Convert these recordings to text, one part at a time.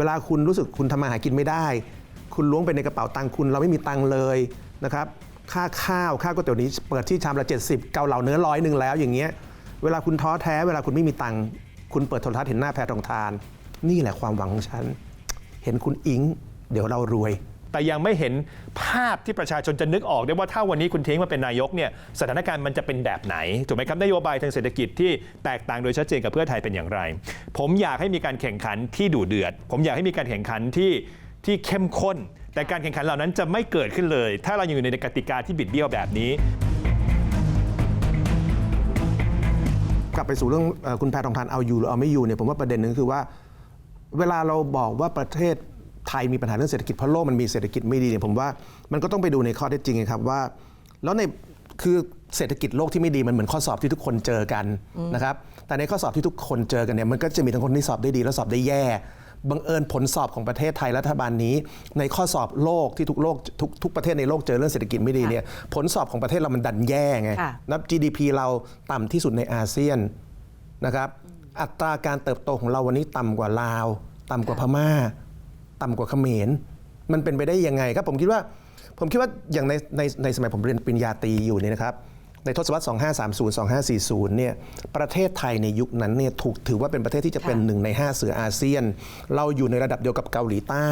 เวลาคุณรู้สึกคุณทำมาหากินไม่ได้ คุณล้วงไปในกระเป๋าตังค์คุณเราไม่มีตังค์เลยนะครับค่าข้าวค่าก๋วยเตี๋ยวนี้เปิดที่ชามละ 70 เกาเหลาเนื้อร้อยหนึ่งแล้วอย่างเงี้ยเวลาคุณท้อแท้เวลาคุณไม่มีตังค์คุณเปิดโทรทัศน์เห็นหน้าแพทองทาน นี่แหละความหวังของฉัน เห็นคุณอิง เดี๋ยวเรารวย แต่ยังไม่เห็นภาพที่ประชาชนจะนึกออกได้ว่าถ้าวันนี้คุณเท้งมาเป็นนายกเนี่ยสถานการณ์มันจะเป็นแบบไหนถูกไหมครับนโยบายทางเศรษฐกิจที่แตกต่างโดยชัดเจนกับเพื่อไทยเป็นอย่างไร ผมอยากให้มีการแข่งขันที่ดุเดือด ผมอยากให้มีการแข่งขันที่ที่เข้มข้น แต่การแข่งขันเหล่านั้นจะไม่เกิดขึ้นเลย ถ้าเรายังอยู่ในกติกาที่บิดเบี้ยวแบบนี้กลับไปสู่เรื่องคุณแพทองทานเอาอยู่หรือเอาไม่อยู่เนี่ยผมว่าประเด็นหนึ่งคือว่า เวลาเราบอกว่าประเทศ ไทยมีปัญหาเรื่องเศรษฐกิจเพราะโลกมันมีเศรษฐกิจไม่ดีเนี่ยผมว่ามันก็ต้องไปดูในข้อเท็จจริงครับว่า แล้วในคือเศรษฐกิจโลกที่ไม่ดีมันเหมือนข้อสอบที่ทุกคนเจอกันนะครับแต่ในข้อสอบที่ทุกคนเจอกันเนี่ยมันก็จะมีทั้งคนที่สอบได้ดีและสอบได้แย่บังเอิญผลสอบของประเทศไทยรัฐบาลนี้ ในข้อสอบโลกที่ทุกโลกทุกทุกประเทศในโลกเจอเรื่องเศรษฐกิจไม่ดีเนี่ยผลสอบของประเทศเรามันดันแย่ไงค่ะนับ GDP เราต่ำที่สุดในอาเซียนนะครับอัตราการเติบโตของเราวันนี้ต่ำกว่าลาว ต่ำกว่าพม่า ต่ำกว่าเขมรมันเป็นไปได้ยังไงครับผมคิดว่า ผมคิดว่าอย่างในในในสมัยผมเรียนปริญญาตรีอยู่เนี่ยนะครับในทศวรรษ 2530 2540 เนี่ย ประเทศไทยในยุคนั้นเนี่ยถูกถือว่าเป็นประเทศที่จะเป็นค่ะหนึ่งใน 5 เสืออาเซียน เราอยู่ในระดับเดียวกับเกาหลีใต้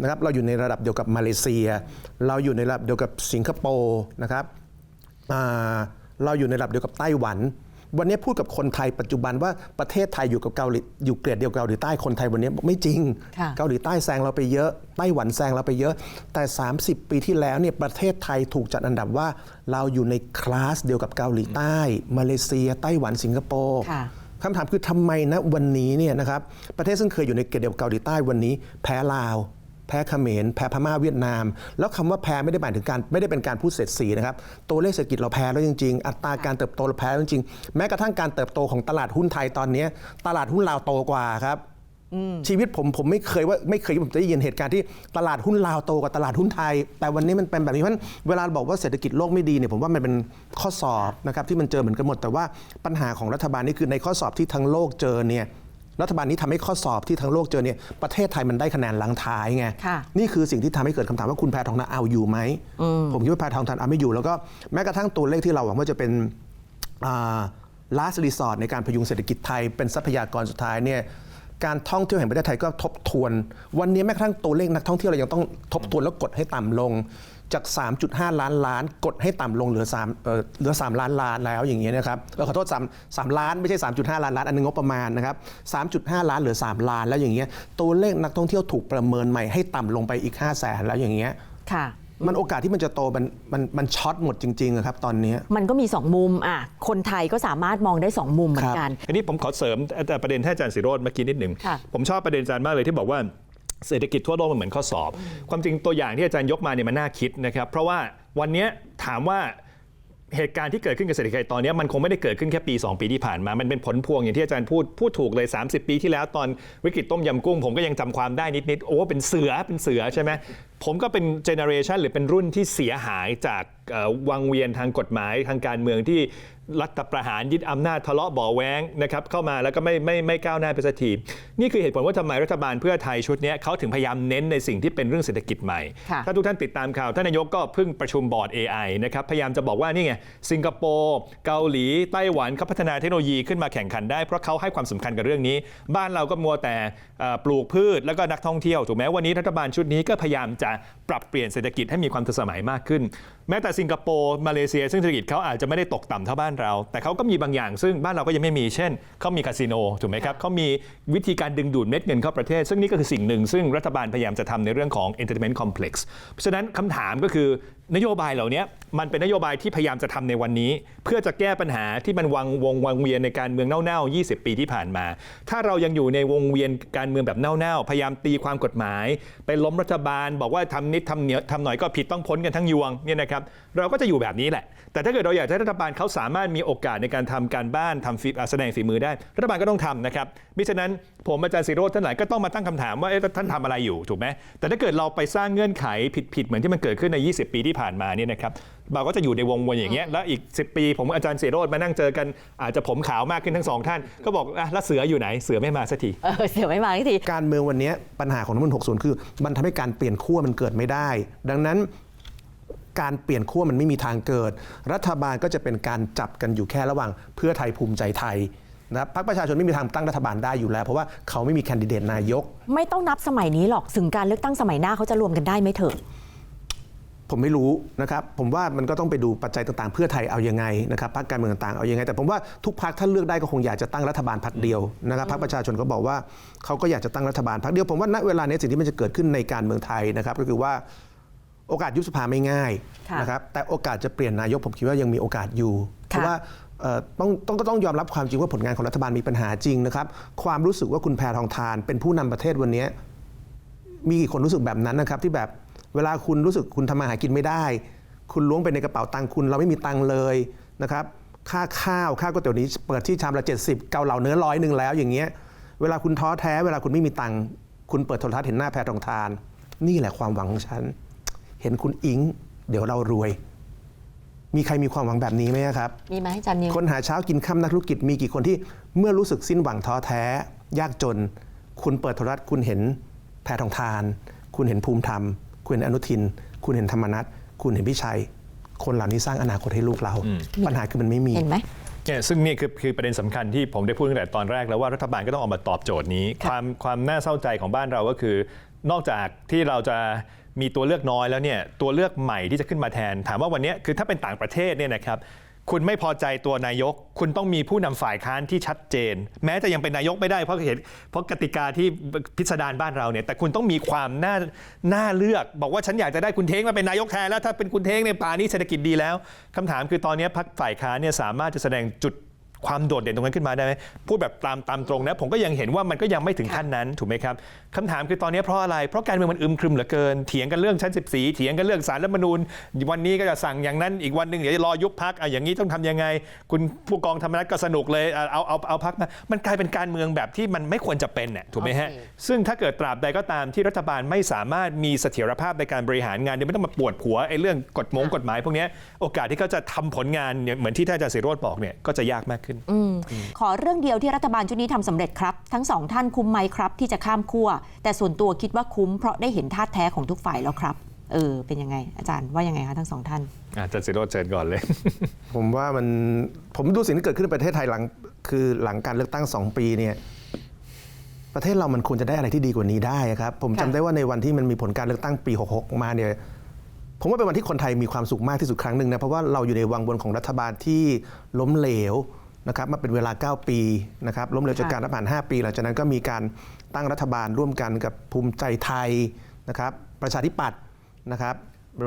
นะครับ เราอยู่ในระดับเดียวกับมาเลเซีย เราอยู่ในระดับเดียวกับสิงคโปร์นะครับอ่าเราอยู่ในระดับเดียวกับไต้หวัน วันนี้พูดกับคนไทยปัจจุบันว่าประเทศไทยอยู่กับเกาหลีอยู่เกรดเดียวกับเกาหลีใต้คนไทยวันนี้บอกไม่จริงค่ะเกาหลีใต้แซงเราไปเยอะไต้หวันแซงเราไปเยอะ แต่ 30 ปีที่แล้วเนี่ยประเทศไทยถูกจัดอันดับว่า เราอยู่ในคลาสเดียวกับเกาหลีใต้ มาเลเซีย ไต้หวันสิงคโปร์ค่ะคำถามคือทำไมนะวันนี้เนี่ยนะครับประเทศซึ่งเคยอยู่ในเกรดเดียวกับเกาหลีใต้วันนี้ แพ้ลาว แพ้เขมรแพ้พม่าเวียดนาม แล้วคำว่าแพ้ไม่ได้หมายถึงการไม่ได้เป็นการพูดเสียดสีนะครับ ตัวเลขเศรษฐกิจเราแพ้แล้วจริง ๆ อัตราการเติบโตเราแพ้แล้วจริงๆแม้กระทั่งการเติบโตของตลาดหุ้นไทยตอนนี้ ตลาดหุ้นลาวโตกว่าครับชีวิตผมผมไม่เคยว่าไม่เคยผมจะได้ยินเหตุการณ์ที่ตลาดหุ้นลาวโตกว่าตลาดหุ้นไทย แต่วันนี้มันเป็นแบบนี้เพราะฉะนั้นเวลาบอกว่าเศรษฐกิจโลกไม่ดีเนี่ยผมว่ามันเป็นข้อสอบนะครับที่มันเจอเหมือนกันหมด แต่ว่าปัญหาของรัฐบาลนี่คือในข้อสอบที่ทั้งโลกเจอเนี่ย รัฐบาลนี้ทำให้ข้อสอบที่ทั้งโลกเจอเนี่ยประเทศไทยมันได้คะแนนหลังท้ายไงค่ะนี่คือสิ่งที่ทำให้เกิดคำถามว่าคุณแพทองทานเอาอยู่ไหมผมคิดว่าแพทองทานเอาไม่อยู่ แล้วก็แม้กระทั่งตัวเลขที่เราหวังว่าจะเป็น last resort ในการพยุงเศรษฐกิจไทยเป็นทรัพยากรสุดท้ายเนี่ยการท่องเที่ยวแห่งประเทศไทยก็ทบทวน วันนี้แม้กระทั่งตัวเลขนักท่องเที่ยวเรายังต้องทบทวนแล้วกดให้ต่ำลง จาก 3.5 ล้านล้าน กดให้ต่ำลงเหลือ3เอ่อเหลือ 3 ล้านล้านแล้วอย่างเงี้ยนะครับเออขอโทษ3 3ล้านไม่ใช่ 3.5 ล้านล้านอันนึงงบประมาณนะครับ 3.5 ล้านเหลือ 3 ล้านแล้วอย่างเงี้ยตัวเลขนักท่องเที่ยวถูกประเมินใหม่ให้ต่ำลงไปอีก 5 0 0แสนแล้วอย่างเงี้ยค่ะ มันโอกาสที่มันจะโตมันมันมันช็อตหมดจริงๆอะครับตอนนี้มันก็มีสองมุมอะคนไทยก็สามารถมองได้สองมุมเหมือนกัน อันนี้ผมขอเสริมแต่ประเด็นท่านอาจารย์สิโรธเมื่อกี้นิดหนึ่ง ค่ะ ผมชอบประเด็นอาจารย์มากเลยที่บอกว่า เศรษฐกิจทั่วโลกมันเหมือนข้อสอบ ความจริงตัวอย่างที่อาจารย์ยกมาเนี่ยมันน่าคิดนะครับ เพราะว่าวันนี้ถามว่าเหตุการณ์ที่เกิดขึ้นกับเศรษฐกิจตอนนี้มันคงไม่ได้เกิดขึ้นแค่ปี 2 ปีที่ผ่านมา มันเป็นผลพวงอย่างที่อาจารย์พูดพูดถูกเลย 30 ปีที่แล้วตอนวิกฤตต้มยำกุ้ง ผมก็ยังจำความได้นิดๆโอ้เป็นเสือเป็นเสือใช่ไหมผมก็เป็นเจเนอเรชันหรือเป็นรุ่นที่เสียหายจาก วังเวียนทางกฎหมายทางการเมืองที่รัฐประหารยึดอำนาจทะเลาะเบ่อแว้งนะครับเข้ามาแล้วก็ไม่ไม่ไม่ก้าวหน้าไปสักทีนี่คือเหตุผลว่าทำไมรัฐบาลเพื่อไทยชุดเนี้ยเขาถึงพยายามเน้นในสิ่งที่เป็นเรื่องเศรษฐกิจใหม่ค่ะถ้าทุกท่านติดตามข่าว ท่านนายกก็เพิ่งประชุมบอร์ด AI นะครับพยายามจะบอกว่านี่ไงสิงคโปร์เกาหลี ไต้หวันเขาพัฒนาเทคโนโลยีขึ้นมาแข่งขันได้เพราะเขาให้ความสำคัญกับเรื่องนี้ บ้านเราก็มัวแต่เอ่อปลูกพืชแล้วก็นักท่องเที่ยวถูกไหมวันนี้รัฐบาลชุดนี้ก็พยายามจะปรับเปลี่ยนเศรษฐกิจให้มีความทันสมัยมากขึ้น แม้แต่สิงคโปร์มาเลเซีย ซึ่งเศรษฐกิจเขาอาจจะไม่ได้ตกต่ำเท่าบ้านเรา แต่เขาก็มีบางอย่างซึ่งบ้านเราก็ยังไม่มีเช่นเขามีคาสิโนถูกไหมครับเขามีวิธีการดึงดูดเม็ดเงินเข้าประเทศ ซึ่งนี่ก็คือสิ่งหนึ่งซึ่งรัฐบาลพยายามจะทำในเรื่องของ entertainment complex เพราะฉะนั้นคำถามก็คือ นโยบายเหล่านี้มันเป็นนโยบายที่พยายามจะทำในวันนี้ เพื่อจะแก้ปัญหาที่มันวังวงวังเวียนในการเมืองเน่าๆ 20 ปีที่ผ่านมา ถ้าเรายังอยู่ในวงเวียนการเมืองแบบเน่าๆ พยายามตีความกฎหมาย ไปล้มรัฐบาล บอกว่าทำนิดทำเหนียวทำหน่อยก็ผิดต้องพ้นกันทั้งยวงเนี่ยนะครับเราก็จะอยู่แบบนี้แหละ แต่ถ้าเกิดเราอยากให้รัฐบาลเขาสามารถมีโอกาสในการทำการบ้านทำฝีอ่าแสดงฝีมือได้ รัฐบาลก็ต้องทำนะครับมิฉะนั้นผมอาจารย์สิโรธท่านหลายก็ต้องมาตั้งคำถามว่าเอ๊ะท่านทำอะไรอยู่ถูกไหมแต่ถ้าเกิดเราไปสร้างเงื่อนไขผิดๆเหมือนที่มันเกิดขึ้นใน 20 ปีที่ผ่านมาเนี่ยนะครับเราก็จะอยู่ในวงวนอย่างเงี้ยแล้วอีก 10 ปี ผมกับอาจารย์เสยโรดมานั่งเจอกันอาจจะผมขาวมากขึ้นทั้งสองท่าน ก็บอกอะแล้วเสืออยู่ไหนเสือไม่มาสักทีเออเสียไม่มาทีการเมืองวันนี้ปัญหาของรัฐธรรมนูล60 คือ มันทำให้การเปลี่ยนขั้วมันเกิดไม่ได้ ดังนั้น การเปลี่ยนขั้วมันไม่มีทางเกิด รัฐบาลก็จะเป็นการจับกันอยู่แค่ระหว่างเพื่อไทยภูมิใจไทยนะครับพรรคประชาชนไม่มีทางตั้งรัฐบาลได้อยู่แล้ว เพราะว่าเขาไม่มีแคนดิเดตนายก ไม่ต้องนับสมัยนี้หรอกถึงการเลือกตั้งสมัยหน้าเขาจะรวมกันได้ไหมเถอะผมไม่รู้นะครับ ผมว่ามันก็ต้องไปดูปัจจัยต่างๆ เพื่อไทยเอายังไงนะครับพรรคการเมืองต่างๆเอายังไง แต่ผมว่าทุกพรรคถ้าเลือกได้ก็คงอยากจะตั้งรัฐบาลพรรคเดียวนะครับพรรคประชาชนก็บอกว่าเขาก็อยากจะตั้งรัฐบาลพรรคเดียว ผมว่าณเวลานี้สิ่งที่มันจะเกิดขึ้นในการเมืองไทยนะครับก็คือว่า โอกาสยุบสภาไม่ง่ายค่ะนะครับแต่โอกาสจะเปลี่ยนนายกผมคิดว่ายังมีโอกาสอยู่ เพราะว่าเอ่อต้องต้องก็ต้องยอมรับความจริงว่าผลงานของรัฐบาลมีปัญหาจริงนะครับ ความรู้สึกว่าคุณแพทองทาน เป็นผู้นำประเทศวันนี้ มีกี่คนรู้สึกแบบนั้นนะครับที่แบบเวลาคุณรู้สึกคุณทำมาหากินไม่ได้ คุณล้วงไปในกระเป๋าตังค์คุณ เราไม่มีตังค์เลยนะครับค่าข้าวค่าก๋วยเตี๋ยวนี้เปิดที่ชามละ 70 เกาเหลาเนื้อร้อยหนึ่งแล้วอย่างเงี้ยเวลาคุณท้อแท้ เวลาคุณไม่มีตังค์คุณเปิดโทรทัศน์เห็นหน้าแพทองทาน นี่แหละความหวังของฉัน เห็นคุณอิง เดี๋ยวเรารวย มีใครมีความหวังแบบนี้ไหมครับ มีไหมอาจารย์นิวคนหาเช้ากินค่ำนักธุรกิจมีกี่คนที่เมื่อรู้สึกสิ้นหวังท้อแท้ ยากจน คุณเปิดโทรทัศน์คุณเห็นแพทองทาน คุณเห็นภูมิธรรม คุณเห็นอนุทิน คุณเห็นธรรมนัฐคุณเห็นพิชัย คนเหล่านี้สร้างอนาคตให้ลูกเรา ปัญหาคือมันไม่มีเห็นไหมเนี่ยซึ่งนี่คือคือประเด็นสำคัญที่ผมได้พูดตั้งแต่ตอนแรกแล้วว่ารัฐบาลก็ต้องออกมาตอบโจทย์นี้ค่ะความความน่าเศร้าใจของบ้านเราก็คือ นอกจากที่เราจะ มีตัวเลือกน้อยแล้วเนี่ยตัวเลือกใหม่ที่จะขึ้นมาแทน ถามว่าวันนี้คือถ้าเป็นต่างประเทศเนี่ยนะครับคุณไม่พอใจตัวนายก คุณต้องมีผู้นำฝ่ายค้านที่ชัดเจน แม้จะยังเป็นนายกไม่ได้เพราะเห็นเพราะกติกาที่พิสดารบ้านเราเนี่ย แต่คุณต้องมีความน่าน่าเลือก บอกว่าฉันอยากจะได้คุณเท้งมาเป็นนายกแทนแล้วถ้าเป็นคุณเท้งในป่านี้เศรษฐกิจดีแล้วคำถามคือตอนนี้พรรคฝ่ายค้านเนี่ยสามารถจะแสดงจุด ความโดดเด่นตรงนั้นขึ้นมาได้ไหมพูดแบบตามตามตรงนะ ผมก็ยังเห็นว่ามันก็ยังไม่ถึงขั้นนั้นถูกไหมครับคำถามคือตอนนี้เพราะอะไร เพราะการเมืองมันอึมครึมเหลือเกิน เถียงกันเรื่องชั้น 14 เถียงกันเรื่องสารรัฐธรรมนูญ วันนี้ก็จะสั่งอย่างนั้นอีกวันหนึ่งเดี๋ยวจะรอยุบพักอะอย่างนี้ต้องทำยังไง คุณผู้กองธรรมนัฐก็สนุกเลยอะเอาเอาเอาพักมามันกลายเป็นการเมืองแบบที่มันไม่ควรจะเป็นน่ะถูกไหมฮะโอเคซึ่งถ้าเกิดตราบใดก็ตามที่รัฐบาลไม่สามารถมีเสถียรภาพในการบริหารงานเนี่ยไม่ต้องมาปวดหัวไอ้เรื่องกฎมงกฎหมาย พวกเนี้ยโอกาสที่เขาจะทำผลงานเนี่ยเหมือนที่ท่านอาจารย์เสรีโรจน์บอกเนี่ยก็จะยากมากขึ้นขอเรื่องเดียวที่รัฐบาลชุดนี้ทำสำเร็จครับ ทั้งสองท่านคุ้มไหมครับ ที่จะข้ามขั้วแต่ส่วนตัวคิดว่าคุ้มเพราะได้เห็นท่าแท้ของทุกฝ่ายแล้วครับเออเป็นยังไง อาจารย์ว่ายังไงคะทั้งสองท่านอาจารย์เสรีโรจน์เชิญก่อนเลย ผมว่ามันผมดูสิ่งที่เกิดขึ้นในประเทศไทยหลัง คือหลังการเลือกตั้ง2ปีเนี่ยประเทศเรามันควรจะได้อะไรที่ดีกว่านี้ได้ครับ ผมจำค่ะได้ว่าในวันที่มันมีผลการเลือกตั้งปี 66 มาเนี่ยผมว่าเป็นวันที่คนไทยมีความสุขมากที่สุดครั้งหนึ่งนะเพราะว่าเราอยู่ในวังวนของรัฐบาลที่ล้มเหลว นะครับมาเป็นเวลา 9 ปีนะครับล้มเหลวจากการรัฐบาล5ปี หลังจากนั้นก็มีการตั้งรัฐบาลร่วมกันกับภูมิใจไทยนะครับประชาธิปัตย์นะครับ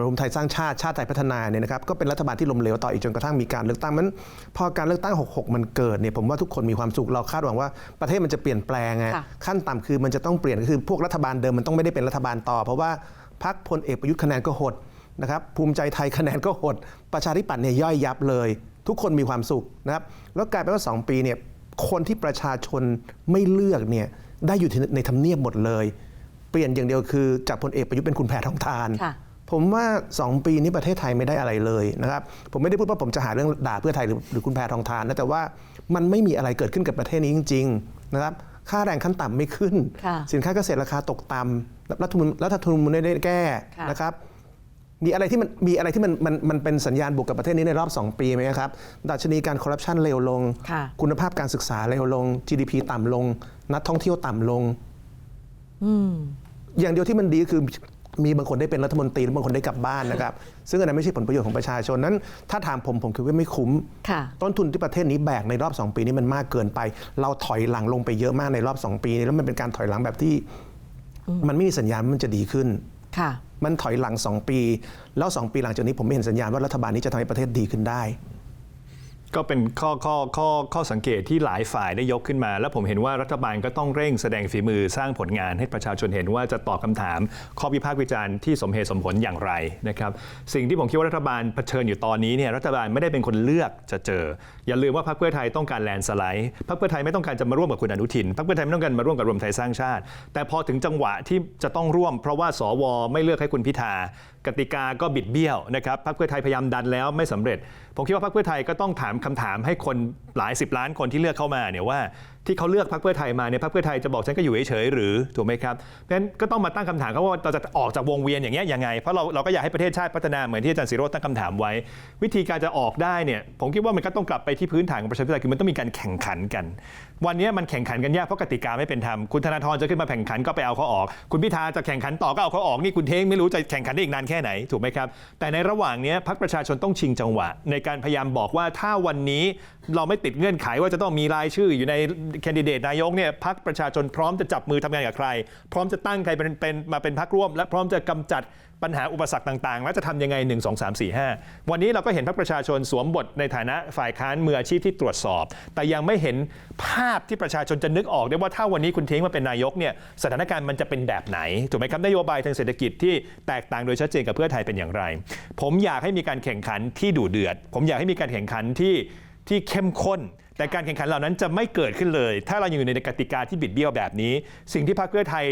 รวมไทยสร้างชาติชาติไทยพัฒนาเนี่ยนะครับก็เป็นรัฐบาลที่ล้มเหลวต่ออีกจนกระทั่งมีการเลือกตั้งมันพอการเลือกตั้ง 66 มันเกิดเนี่ยผมว่าทุกคนมีความสุขเราคาดหวังว่าประเทศมันจะเปลี่ยนแปลงไงค่ะขั้นต่ำคือมันจะต้องเปลี่ยนก็คือพวกรัฐบาลเดิมมันต้องไม่ได้เป็นรัฐบาลต่อ เพราะว่าพรรคพลเอกประยุทธ์คะแนนก็หดนะครับภูมิใจไทยคะแนนก็หด ประชาธิปัตย์เนี่ยย่อยยับเลย ทุกคนมีความสุขนะครับ แล้วกลายเป็นว่า 2 ปีเนี่ยคนที่ประชาชนไม่เลือกเนี่ยได้อยู่ในทำเนียบหมดเลย เปลี่ยนอย่างเดียวคือจากพลเอกประยุทธ์เป็นคุณแพทองทานค่ะผมว่า 2 ปีนี้ประเทศไทยไม่ได้อะไรเลยนะครับผมไม่ได้พูดว่าผมจะหาเรื่องด่าเพื่อไทยหรือหรือคุณแพทองทานนะแต่ว่ามันไม่มีอะไรเกิดขึ้นกับประเทศนี้จริง ๆ นะครับค่าแรงขั้นต่ำไม่ขึ้นค่ะสินค้าเกษตรราคาตกต่ำรัฐธรรมนูญรัฐธรรมนูญไม่ได้แก้ค่ะนะครับ มีอะไรที่มันมีอะไรที่มันมันมันเป็นสัญญาณบวกกับประเทศนี้ในรอบ 2 ปีไหมครับดัชนีการคอร์รัปชันเร็วลง ค่ะ คุณภาพการศึกษาเร็วลง GDP ต่ำลง นักท่องเที่ยวต่ำลง อืม อย่างเดียวที่มันดีก็คือมีบางคนได้เป็นรัฐมนตรีและบางคนได้กลับบ้านนะครับ ซึ่งอันนั้นไม่ใช่ผลประโยชน์ของประชาชนนั้น ถ้าถามผมผมคิดว่าไม่คุ้ม ค่ะ ต้นทุนที่ประเทศนี้แบกในรอบ 2 ปีนี้มันมากเกินไป เราถอยหลังลงไปเยอะมากในรอบ 2 ปีนี้แล้วมันเป็นการถอยหลังแบบที่ มันไม่มีสัญญาณว่ามันจะดีขึ้นค่ะ มันถอยหลัง 2 ปี แล้ว 2 ปีหลังจากนี้ผมไม่เห็นสัญญาณว่ารัฐบาลนี้จะทำให้ประเทศดีขึ้นได้ ก็เป็นข้อข้อข้อข้อสังเกตที่หลายฝ่ายได้ยกขึ้นมา แล้วผมเห็นว่ารัฐบาลก็ต้องเร่งแสดงฝีมือสร้างผลงานให้ประชาชนเห็นว่าจะตอบคำถาม ข้อวิพากษ์วิจารณ์ที่สมเหตุสมผลอย่างไรนะครับสิ่งที่ผมคิดว่ารัฐบาลเผชิญอยู่ตอนนี้เนี่ยรัฐบาลไม่ได้เป็นคนเลือกจะเจอ อย่าลืมว่าพรรคเพื่อไทยต้องการแลนสไลด์พรรคเพื่อไทยไม่ต้องการจะมาร่วมกับคุณอนุทินพรรคเพื่อไทยไม่ต้องการมาร่วมกับรวมไทยสร้างชาติ แต่พอถึงจังหวะที่จะต้องร่วม เพราะว่าสวไม่เลือกให้คุณพิธากติกาก็บิดเบี้ยวนะครับพรรคเพื่อไทยพยายามดันแล้วไม่สำเร็จ ผมคิดว่าพรรคเพื่อไทยก็ต้องถามคำถามให้คนหลายสิบล้านคนที่เลือกเข้ามาเนี่ยว่า ที่เขาเลือกพรรคเพื่อไทยมาเนี่ยพรรคเพื่อไทยจะบอกฉันก็อยู่เฉยๆหรือถูกไหมครับเพราะฉะนั้นก็ต้องมาตั้งคำถามเขาว่าเราจะออกจากวงเวียนอย่างเงี้ยยังไงเพราะเราเราก็อยากให้ประเทศชาติพัฒนาเหมือนที่อาจารย์สิโรจน์ตั้งคำถามไว้ วิธีการจะออกได้เนี่ยผมคิดว่ามันก็ต้องกลับไปที่พื้นฐานของประชาธิปไตยคือมันต้องมีการแข่งขันกัน วันนี้มันแข่งขันกันยากเพราะกติกาไม่เป็นธรรมคุณธนาธรจะขึ้นมาแข่งขันก็ไปเอาเขาออก คุณพิธาจะแข่งขันต่อก็เอาเขาออกนี่คุณเท้งไม่รู้จะแข่งขันได้อีกนานแค่ไหนถูกไหมครับแต่ในระหว่างนี้พรรคประชาชนต้องชิงจังหวะ ในการพยายามบอกว่าถ้าวันนี้เราไม่ติดเงื่อนไขว่าจะต้องมีรายชื่ออยู่ในแคนดิเดตนายกเนี่ยพรรคประชาชนพร้อมจะจับมือทำงานกับใคร พร้อมจะตั้งใครเป็นเป็นมาเป็นพรรคร่วม และพร้อมจะกำจัดปัญหาอุปสรรคต่างๆ แล้วจะทำยังไง 1 2 3 4 5 วันนี้เราก็เห็นพรรคประชาชนสวมบทในฐานะฝ่ายค้านมืออาชีพที่ตรวจสอบ แต่ยังไม่เห็นภาพที่ประชาชนจะนึกออกได้ว่าถ้าวันนี้คุณเท้งมาเป็นนายกเนี่ยสถานการณ์มันจะเป็นแบบไหนถูกไหมครับนโยบายทางเศรษฐกิจที่แตกต่างโดยชัดเจนกับเพื่อไทยเป็นอย่างไร ผมอยากให้มีการแข่งขันที่ดุเดือด ผมอยากให้มีการแข่งขันที่ ที่เข้มข้น แต่การแข่งขันเหล่านั้นจะไม่เกิดขึ้นเลย ถ้าเรายังอยู่ในกติกาที่บิดเบี้ยวแบบนี้ สิ่งที่พรรคเพื่อไทย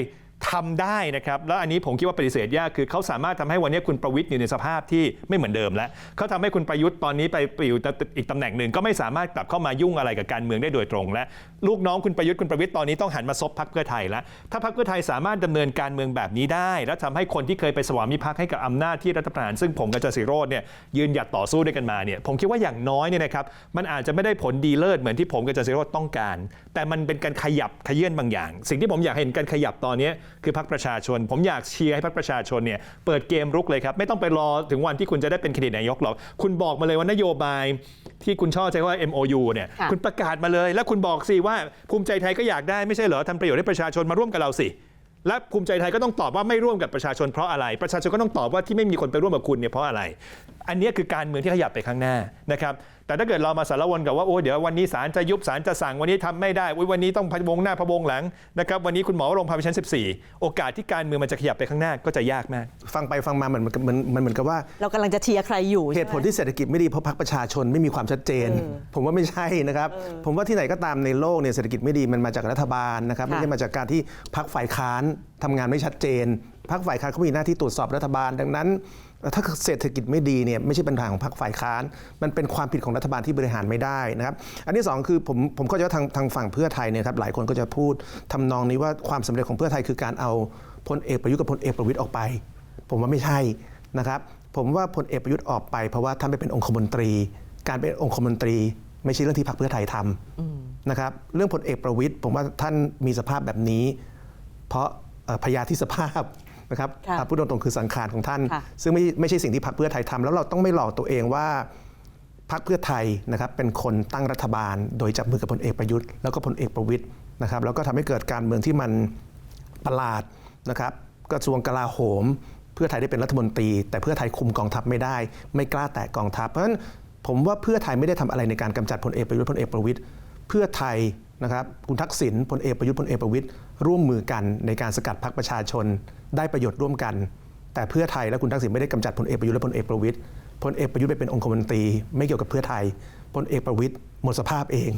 ทำได้นะครับ แล้วอันนี้ผมคิดว่าปฏิเสธยากคือเขาสามารถทำให้วันนี้คุณประวิทย์อยู่ในสภาพที่ไม่เหมือนเดิมแล้วเขาทำให้คุณประยุทธ์ตอนนี้ไปไปอยู่อีกตำแหน่งหนึ่งก็ไม่สามารถกลับเข้ามายุ่งอะไรกับการเมืองได้โดยตรง และลูกน้องคุณประยุทธ์คุณประวิทย์ตอนนี้ต้องหันมาซบพรรคเพื่อไทยแล้วถ้าพรรคเพื่อไทยสามารถดำเนินการเมืองแบบนี้ได้ และทำให้คนที่เคยไปสวามิภักดิ์ให้กับอำนาจที่รัฐประหารซึ่งผมกับจารย์สิโรจน์เนี่ยยืนหยัดต่อสู้ด้วยกันมาเนี่ยผมคิดว่าอย่างน้อยเนี่ยนะครับมันอาจจะไม่ได้ผลดีเลิศเหมือนที่ผมกับจสิโรจน์ต้องการ แต่มันเป็นการขยับขยื่นบางอย่าง สิ่งที่ผมอยากเห็นการขยับตอนนี้คือพรรคประชาชน ผมอยากเชียร์ให้พรรคประชาชนเนี่ยเปิดเกมรุกเลยครับ ไม่ต้องไปรอถึงวันที่คุณจะได้เป็นแคนดิเดตนายกหรอก คุณบอกมาเลยว่านโยบายที่คุณชอบใช้ว่า MOU เนี่ยค่ะคุณประกาศมาเลย แล้วคุณบอกสิว่าภูมิใจไทยก็อยากได้ไม่ใช่เหรอทำประโยชน์ให้ประชาชนมาร่วมกับเราสิและภูมิใจไทยก็ต้องตอบว่าไม่ร่วมกับประชาชนเพราะอะไร ประชาชนก็ต้องตอบว่าที่ไม่มีคนไปร่วมกับคุณเนี่ยเพราะอะไร อันเนี้ยคือการเมืองที่ขยับไปข้างหน้านะครับแต่ถ้าเกิดเรามาสารวนกับว่าโอ้เดี๋ยววันนี้ศาลจะยุบศาลจะสั่งวันนี้ทำไม่ได้อุ๊ยวันนี้ต้องพะวงหน้าพะวงหลังนะครับวันนี้คุณหมอวรงค์พาไปชั้น 14 โอกาสที่การเมืองมันจะขยับไปข้างหน้าก็จะยากมาก ฟังไปฟังมาเหมือนมันมันมันเหมือนกับว่า เรากำลังจะเชียร์ใครอยู่เหตุผลที่เศรษฐกิจไม่ดีเพราะพรรคประชาชนไม่มีความชัดเจน ผมว่าไม่ใช่นะครับผมว่าที่ไหนก็ตามในโลกเนี่ยเศรษฐกิจไม่ดีมันมาจากรัฐบาลนะครับค่ะไม่ใช่มาจากการที่พรรคฝ่ายค้านทำงานไม่ชัดเจนพรรคฝ่ายค้านเขามีหน้าที่ตรวจสอบรัฐบาลดังนั้น ถ้าเศรษฐกิจไม่ดีเนี่ยไม่ใช่ปัญหาของพรรคฝ่ายค้าน มันเป็นความผิดของรัฐบาลที่บริหารไม่ได้นะครับ อันที่สองคือผมผมเข้าใจว่าทางทางฝั่งเพื่อไทยเนี่ยครับหลายคนก็จะพูดทำนองนี้ว่าความสำเร็จของเพื่อไทยคือการเอาพลเอกประยุทธ์กับพลเอกประวิตยออกไป ผมว่าไม่ใช่นะครับผมว่าพลเอกประยุทธ์ออกไปเพราะว่าท่านไปเป็นองคมนตรี การเป็นองคมนตรี ไม่ใช่เรื่องที่พรรคเพื่อไทยทำนะครับเรื่องพลเอกประวิตยผมว่าท่านมีสภาพแบบนี้ เพราะพยาธิสภาพ นะครับค่ะอะพูดตรงๆคือสังขารของท่าน ค่ะ ซึ่งไม่ไม่ใช่สิ่งที่พรรคเพื่อไทยทำแล้วเราต้องไม่หลอกตัวเองว่าพรรคเพื่อไทยนะครับเป็นคนตั้งรัฐบาล โดยจับมือกับพลเอกประยุทธ์แล้วก็พลเอกประวิตยนะครับแล้วก็ทำให้เกิดการเมืองที่มันประหลาดนะครับกระทรวงกลาโหม เพื่อไทยได้เป็นรัฐมนตรี แต่เพื่อไทยคุมกองทัพไม่ได้ ไม่กล้าแตะกองทัพเพราะฉะนั้นผมว่าเพื่อไทยไม่ได้ทำอะไรในการกำจัดพลเอกประยุทธ์พลเอกประวิตยเพื่อไทยนะครับคุณทักษิณพลเอกประยุทธ์พลเอกประวิตย ร่วมมือกันในการสกัดพรรคประชาชน ได้ประโยชน์ร่วมกัน แต่เพื่อไทยและคุณทักษิณไม่ได้กำจัดพลเอกประยุทธ์และพลเอกประวิตยพลเอกประยุทธ์ไปเป็นองคมนตรี ไม่เกี่ยวกับเพื่อไทยพลเอกประวิตยหมดสภาพเอง